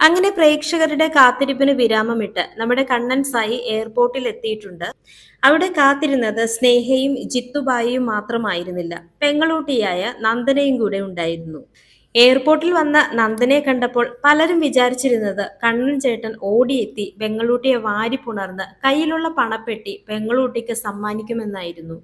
അങ്ങനെ പ്രേക്ഷകരുടെ കാത്തിരിപ്പിന് വിരാമമിട്ട് നമ്മുടെ കണ്ണൻ സായി എയർപോർട്ടിൽ എത്തിയിട്ടുണ്ട് അവിടെ കാത്തിരുന്നത് സ്നേഹയും ജിത്തുബായിയും മാത്രമായിരുന്നില്ല. പെങ്ങളൂട്ടിയായ നന്ദനയും കൂടെ ഉണ്ടായിരുന്നു. എയർപോർട്ടിൽ വന്ന നന്ദനെ കണ്ടപ്പോൾ പലരും വിചാരിച്ചിരുന്നത് കണ്ണൻ ചേട്ടൻ ഓടിയെത്തി പെങ്ങളൂട്ടിയെ വാരി പുണർന്ന് കയ്യിലുള്ള പണപ്പെട്ടി പെങ്ങളൂട്ടിക്ക് സമ്മാനിക്കുമെന്നായിരുന്നു.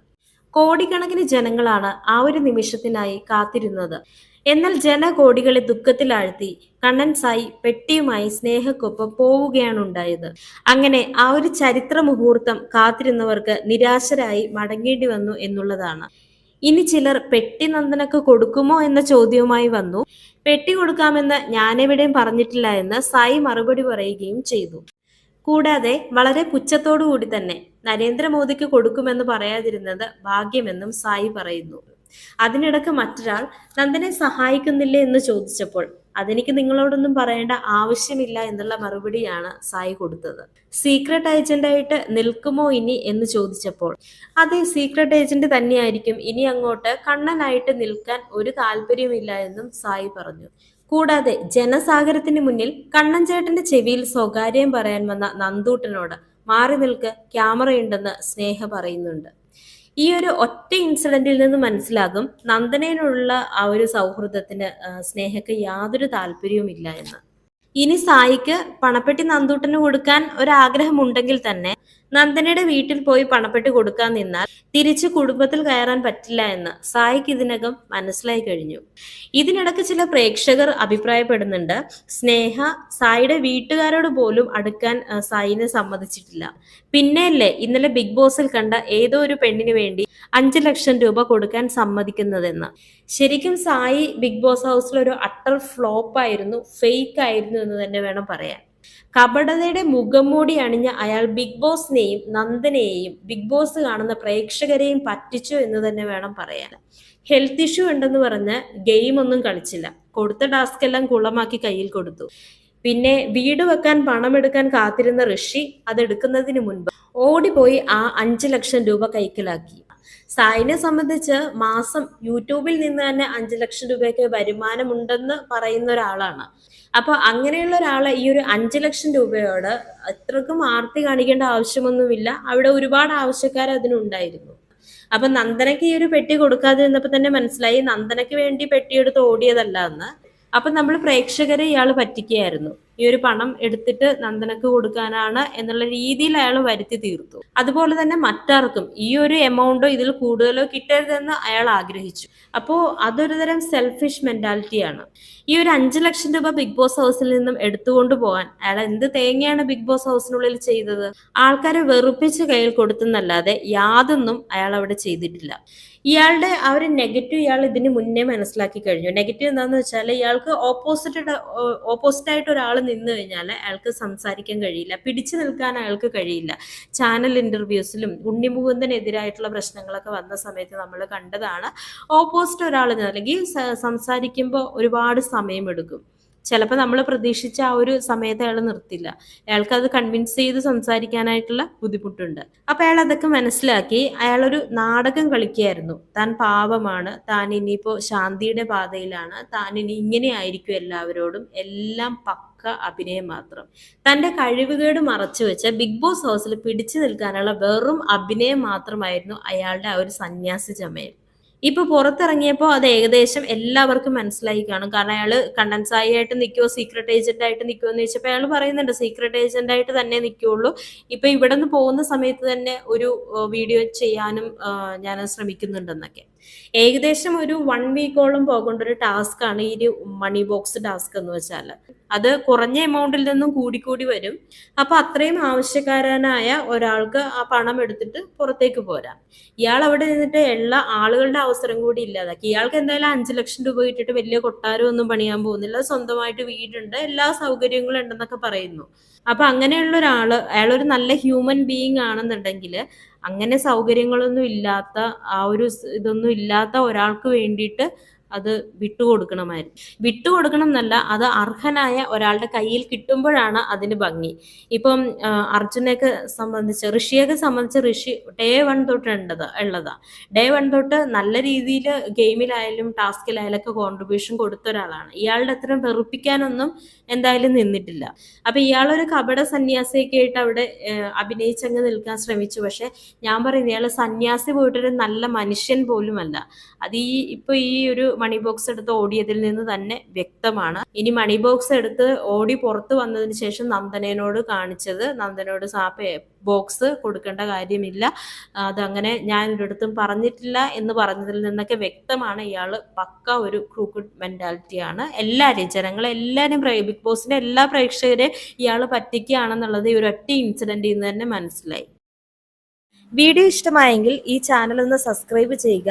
കോടിക്കണക്കിന് ജനങ്ങളാണ് ആ ഒരു നിമിഷത്തിനായി കാത്തിരുന്നത്. എന്നാൽ ജനകോടികളെ ദുഃഖത്തിലാഴ്ത്തി കണ്ണൻ സായി പെട്ടിയുമായി സ്നേഹക്കൊപ്പം പോവുകയാണ് ഉണ്ടായത് അങ്ങനെ ആ ഒരു ചരിത്ര മുഹൂർത്തം കാത്തിരുന്നവർക്ക് നിരാശരായി മടങ്ങേണ്ടി വന്നു എന്നുള്ളതാണ്. ഇനി ചിലർ പെട്ടി നന്ദനക്ക് കൊടുക്കുമോ എന്ന ചോദ്യവുമായി വന്നു. പെട്ടി കൊടുക്കാമെന്ന് ഞാനെവിടെയും പറഞ്ഞിട്ടില്ല എന്ന് സായി മറുപടി പറയുകയും ചെയ്തു. കൂടാതെ വളരെ പുച്ഛത്തോടു കൂടി തന്നെ നരേന്ദ്രമോദിക്ക് കൊടുക്കുമെന്ന് പറയാതിരുന്നത് ഭാഗ്യമെന്നും സായി പറയുന്നു. അതിനിടക്ക് മറ്റൊരാൾ നന്ദനെ സഹായിക്കുന്നില്ലേ? എന്ന് ചോദിച്ചപ്പോൾ അതെനിക്ക് നിങ്ങളോടൊന്നും പറയേണ്ട ആവശ്യമില്ല എന്നുള്ള മറുപടിയാണ് സായി കൊടുത്തത്. സീക്രട്ട് ഏജന്റായിട്ട് നിൽക്കുമോ ഇനി? എന്ന് ചോദിച്ചപ്പോൾ അതെ സീക്രട്ട് ഏജന്റ് തന്നെയായിരിക്കും. ഇനി അങ്ങോട്ട് കണ്ണനായിട്ട് നിൽക്കാൻ ഒരു താല്പര്യമില്ല എന്നും സായി പറഞ്ഞു. കൂടാതെ ജനസാഗരത്തിന് മുന്നിൽ കണ്ണൻ ചേട്ടന്റെ ചെവിയിൽ സ്വകാര്യം പറയാൻ വന്ന നന്ദൂട്ടനോട് മാറി നിൽക്ക് ക്യാമറയുണ്ടെന്ന് സ്നേഹ പറയുന്നുണ്ട്. ഈ ഒരു ഒറ്റ ഇൻസിഡന്റിൽ നിന്ന് മനസ്സിലാകും നന്ദനയിലുള്ള ആ ഒരു സൗഹൃദത്തിന് സ്നേഹക്ക് യാതൊരു താല്പര്യവുമില്ല എന്ന്. ഇനി സായിക്ക് പണപ്പെട്ടി നന്ദൂട്ടന് കൊടുക്കാൻ ഒരാഗ്രഹമുണ്ടെങ്കിൽ തന്നെ നന്ദനയുടെ വീട്ടിൽ പോയി പണപ്പെട്ട് കൊടുക്കാൻ നിന്നാൽ തിരിച്ച് കുടുംബത്തിൽ കയറാൻ പറ്റില്ല എന്ന് സായിക്ക് ഇതിനകം മനസ്സിലായി കഴിഞ്ഞു. ഇതിനിടക്ക് ചില പ്രേക്ഷകർ അഭിപ്രായപ്പെടുന്നുണ്ട് സ്നേഹ സായിയുടെ വീട്ടുകാരോട് പോലും അടുക്കാൻ സായിനെ സമ്മതിച്ചിട്ടില്ല. പിന്നെയല്ലേ ഇന്നലെ ബിഗ് ബോസിൽ കണ്ട ഏതോ ഒരു പെണ്ണിന് വേണ്ടി അഞ്ചു ലക്ഷം രൂപ കൊടുക്കാൻ സമ്മതിക്കുന്നതെന്ന്. ശരിക്കും സായി ബിഗ് ബോസ് ഹൗസിൽ ഒരു അട്ടർ ഫ്ലോപ്പ് ആയിരുന്നു ഫേക്ക് ആയിരുന്നു എന്ന് തന്നെ വേണം പറയാൻ. കപടതയുടെ മുഖംമൂടി അണിഞ്ഞ അയാൾ ബിഗ് ബോസിനെയും നന്ദനെയും ബിഗ് ബോസ് കാണുന്ന പ്രേക്ഷകരെയും പറ്റിച്ചു എന്ന് തന്നെ വേണം പറയാൻ. ഹെൽത്ത് ഇഷ്യൂ ഉണ്ടെന്ന് പറഞ്ഞ് ഗെയിം ഒന്നും കളിച്ചില്ല. കൊടുത്ത ടാസ്ക് എല്ലാം കുളമാക്കി കയ്യിൽ കൊടുത്തു. പിന്നെ വീട് വെക്കാൻ പണമെടുക്കാൻ കാത്തിരുന്ന ഋഷി അതെടുക്കുന്നതിന് മുൻപ് ഓടിപ്പോയി ആ അഞ്ചു ലക്ഷം രൂപ കൈക്കലാക്കി. സായിനെ സംബന്ധിച്ച് മാസം യൂട്യൂബിൽ നിന്ന് തന്നെ അഞ്ചു ലക്ഷം രൂപയൊക്കെ വരുമാനമുണ്ടെന്ന് പറയുന്ന ഒരാളാണ്. അപ്പൊ അങ്ങനെയുള്ള ഒരാളെ ഈ ഒരു അഞ്ചു ലക്ഷം രൂപയോട് അത്രക്കും ആർത്തി കാണിക്കേണ്ട ആവശ്യമൊന്നുമില്ല. അവിടെ ഒരുപാട് ആവശ്യക്കാർ അതിനുണ്ടായിരുന്നു. അപ്പൊ നന്ദനക്ക് ഈ ഒരു പെട്ടി കൊടുക്കാതെ നിന്നപ്പോ തന്നെ മനസ്സിലായി നന്ദനക്ക് വേണ്ടി പെട്ടിയെടുത്ത് ഓടിയതല്ല എന്ന് അപ്പൊ നമ്മൾ പ്രേക്ഷകരെ ഇയാൾ പറ്റിക്കുകയായിരുന്നു. ഈ ഒരു പണം എടുത്തിട്ട് നന്ദനക്ക് കൊടുക്കാനാണ് എന്നുള്ള രീതിയിൽ അയാൾ വരുത്തി തീർത്തു. അതുപോലെ തന്നെ മറ്റാർക്കും ഈ ഒരു എമൗണ്ടോ ഇതിൽ കൂടുതലോ കിട്ടരുതെന്ന് അയാൾ ആഗ്രഹിച്ചു. അപ്പോൾ അതൊരു തരം സെൽഫിഷ് മെന്റാലിറ്റിയാണ് ഈ ഒരു അഞ്ചു ലക്ഷം രൂപ ബിഗ് ബോസ് ഹൗസിൽ നിന്നും എടുത്തുകൊണ്ട് പോകാൻ അയാൾ എന്ത് തേങ്ങയാണ് ബിഗ് ബോസ് ഹൗസിനുള്ളിൽ ചെയ്തത്? ആൾക്കാരെ വെറുപ്പിച്ച് കയ്യിൽ കൊടുത്തെന്നല്ലാതെ യാതൊന്നും അയാൾ അവിടെ ചെയ്തിട്ടില്ല. ഇയാളുടെ ആ ഒരു നെഗറ്റീവ് ഇയാൾ ഇതിന് മുന്നേ മനസ്സിലാക്കി കഴിഞ്ഞു. നെഗറ്റീവ് എന്താണെന്ന് വെച്ചാൽ ഇയാൾക്ക് ഓപ്പോസിറ്റ് ഓപ്പോസിറ്റ് ആയിട്ട് ഒരാൾ നിന്ന് കഴിഞ്ഞാൽ അയാൾക്ക് സംസാരിക്കാൻ കഴിയില്ല. പിടിച്ചു നിൽക്കാൻ അയാൾക്ക് കഴിയില്ല. ചാനൽ ഇന്റർവ്യൂസിലും ഉണ്ണിമുകുന്ദനെതിരായിട്ടുള്ള പ്രശ്നങ്ങളൊക്കെ വന്ന സമയത്ത് നമ്മൾ കണ്ടതാണ്. ഓപ്പോസിറ്റ് ഒരാൾ അല്ലെങ്കിൽ സംസാരിക്കുമ്പോൾ ഒരുപാട് സമയമെടുക്കും. ചിലപ്പോൾ നമ്മൾ പ്രതീക്ഷിച്ച ആ ഒരു സമയത്ത് അയാൾ നിർത്തില്ല. അയാൾക്ക് അത് കൺവിൻസ് ചെയ്ത് സംസാരിക്കാനായിട്ടുള്ള ബുദ്ധിമുട്ടുണ്ട്. അപ്പൊ അയാൾ അതൊക്കെ മനസ്സിലാക്കി അയാളൊരു നാടകം കളിക്കുകയായിരുന്നു. താൻ പാപമാണ് താൻ ഇനിയിപ്പോ ശാന്തിയുടെ പാതയിലാണ് താൻ ഇനി ഇങ്ങനെ ആയിരിക്കും എല്ലാവരോടും എല്ലാം പക്ക അഭിനയം മാത്രം. തന്റെ കഴിവുകേട് മറച്ചു വെച്ച ബിഗ് ബോസ് ഹൗസിൽ പിടിച്ചു നിൽക്കാനുള്ള വെറും അഭിനയം മാത്രമായിരുന്നു അയാളുടെ ആ ഒരു സന്യാസി ചമയൽ. ഇപ്പൊ പുറത്തിറങ്ങിയപ്പോൾ അത് ഏകദേശം എല്ലാവർക്കും മനസ്സിലായി കാണും. കാരണം അയാൾ കണ്ടൻസായി ആയിട്ട് നിൽക്കുമോ സീക്രട്ട് ഏജന്റ് ആയിട്ട് നിൽക്കുമോ എന്ന് ചോദിച്ചപ്പോൾ അയാൾ പറയുന്നുണ്ട് സീക്രട്ട് ഏജന്റ് ആയിട്ട് തന്നെ നിൽക്കുള്ളൂ ഇപ്പൊ ഇവിടെ നിന്ന് പോകുന്ന സമയത്ത് തന്നെ ഒരു വീഡിയോ ചെയ്യാനും ഞാൻ ശ്രമിക്കുന്നുണ്ടെന്നൊക്കെ. ഏകദേശം ഒരു വൺ വീക്കോളം പോകേണ്ട ഒരു ടാസ്ക് ആണ് ഈ മണി ബോക്സ് ടാസ്ക് എന്ന് വെച്ചാൽ അത് കുറഞ്ഞ എമൗണ്ടിൽ നിന്നും കൂടിക്കൂടി വരും. അപ്പൊ അത്രയും ആവശ്യക്കാരനായ ഒരാൾക്ക് ആ പണം എടുത്തിട്ട് പുറത്തേക്ക് പോരാം. ഇയാൾ അവിടെ നിന്നിട്ട് എല്ലാ ആളുകളുടെ അവസരം കൂടി ഇല്ലാതാക്കി. ഇയാൾക്ക് എന്തായാലും അഞ്ചു ലക്ഷം രൂപ കിട്ടിയിട്ട് വലിയ കൊട്ടാരം ഒന്നും പണിയാൻ പോകുന്നില്ല. സ്വന്തമായിട്ട് വീടുണ്ട്. എല്ലാ സൗകര്യങ്ങളും ഉണ്ടെന്നൊക്കെ പറയുന്നു. അപ്പൊ അങ്ങനെയുള്ള ഒരാൾ അയാൾ ഒരു നല്ല ഹ്യൂമൻ ബീയിങ് ആണെന്നുണ്ടെങ്കിൽ അങ്ങനെ സൗകര്യങ്ങളൊന്നും ഇല്ലാത്ത ആ ഒരു ഇതൊന്നും ഇല്ലാത്ത ഒരാൾക്ക് വേണ്ടിയിട്ട് അത് വിട്ടുകൊടുക്കണമായിരുന്നു. വിട്ടുകൊടുക്കണം എന്നല്ല അത് അർഹനായ ഒരാളുടെ കയ്യിൽ കിട്ടുമ്പോഴാണ് അതിന് ഭംഗി. ഇപ്പം അർജുനയൊക്കെ സംബന്ധിച്ച് ഋഷിയൊക്കെ സംബന്ധിച്ച് ഋഷി ഡേ വൺ തൊട്ടുണ്ടത് ഉള്ളതാ. ഡേ വൺ തൊട്ട് നല്ല രീതിയിൽ ഗെയിമിലായാലും ടാസ്കിലായാലും ഒക്കെ കോൺട്രിബ്യൂഷൻ കൊടുത്ത ഒരാളാണ്. ഇയാളുടെ അത്രയും വെറുപ്പിക്കാനൊന്നും എന്തായാലും നിന്നിട്ടില്ല. അപ്പൊ ഇയാളൊരു കപട സന്യാസിയൊക്കെ ആയിട്ട് അവിടെ അഭിനയിച്ചങ്ങ് നിൽക്കാൻ ശ്രമിച്ചു. പക്ഷെ ഞാൻ പറയുന്നത് ഇയാൾ സന്യാസി പോയിട്ടൊരു നല്ല മനുഷ്യൻ പോലുമല്ല. അത് ഈ ഇപ്പൊ ഈ ഒരു മണി ബോക്സ് എടുത്ത് ഓടിയതിൽ നിന്ന് തന്നെ വ്യക്തമാണ്. ഇനി മണി ബോക്സ് എടുത്ത് ഓടി പുറത്തു വന്നതിന് ശേഷം നന്ദനോട് കാണിച്ചത് നന്ദനോട് സാപ്പ് ബോക്സ് കൊടുക്കേണ്ട കാര്യമില്ല. അതങ്ങനെ ഞാൻ ഒരിടത്തും പറഞ്ഞിട്ടില്ല എന്ന് പറഞ്ഞതിൽ നിന്നൊക്കെ വ്യക്തമാണ്. ഇയാൾ പക്ക ഒരു ക്രൂക്കഡ് മെന്റാലിറ്റിയാണ് എല്ലാവരെയും ജനങ്ങളെ എല്ലാവരും ബിഗ് ബോസിന്റെ എല്ലാ പ്രേക്ഷകരെയും ഇയാൾ പറ്റിക്കുകയാണെന്നുള്ളത് ഈ ഒരൊറ്റ ഇൻസിഡന്റിൽ നിന്ന് തന്നെ മനസ്സിലായി. വീഡിയോ ഇഷ്ടമായെങ്കിൽ ഈ ചാനൽ ഒന്ന് സബ്സ്ക്രൈബ് ചെയ്യുക.